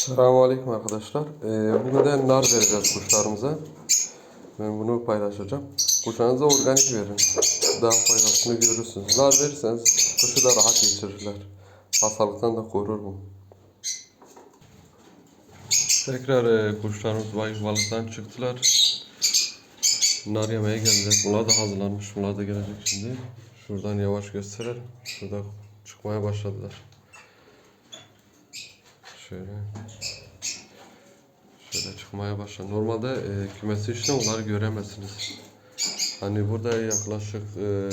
Selamünaleyküm arkadaşlar. Ee, bugün de nar vereceğiz kuşlarımıza. Ben bunu paylaşacağım. Kuşlarınıza organik verin. Daha faydasını görürsünüz. Nar verirseniz kışı da rahat geçirirler. Hastalıktan da korur bu. Tekrar e, kuşlarımız balıktan çıktılar. Nar yemeye geldiler. Bunlar da hazırlanmış. Bunlar da gelecek şimdi. Şuradan yavaş gösterelim. Şurada çıkmaya başladılar. Şöyle. Şöyle çıkmaya başladı. Normalde e, kümesi içinde onları göremezsiniz. Hani burada yaklaşık e,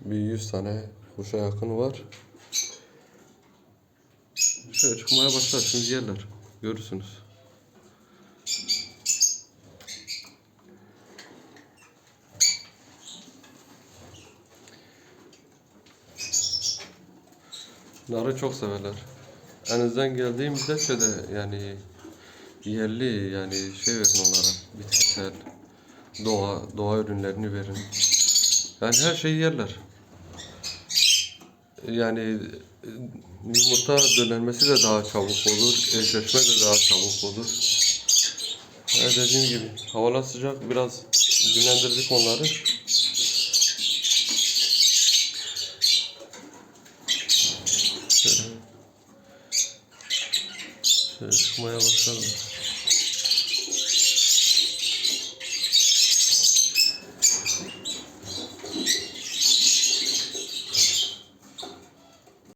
bir 100 tane kuşa yakın var. Şöyle çıkmaya başlar. Şimdi yerler. Görürsünüz. Narı çok severler. Elinizden geldiği müddetçe de yani yerli yani şey verin onlara. Bitkisel, doğa, doğa ürünlerini verin. Yani her şeyi yerler. Yani yumurta döllenmesi de daha çabuk olur. Eşleşme de daha çabuk olur. Yani dediğim gibi havalar sıcak biraz dinlendirdik onları. Şöyle. Şöyle çıkmaya başladı.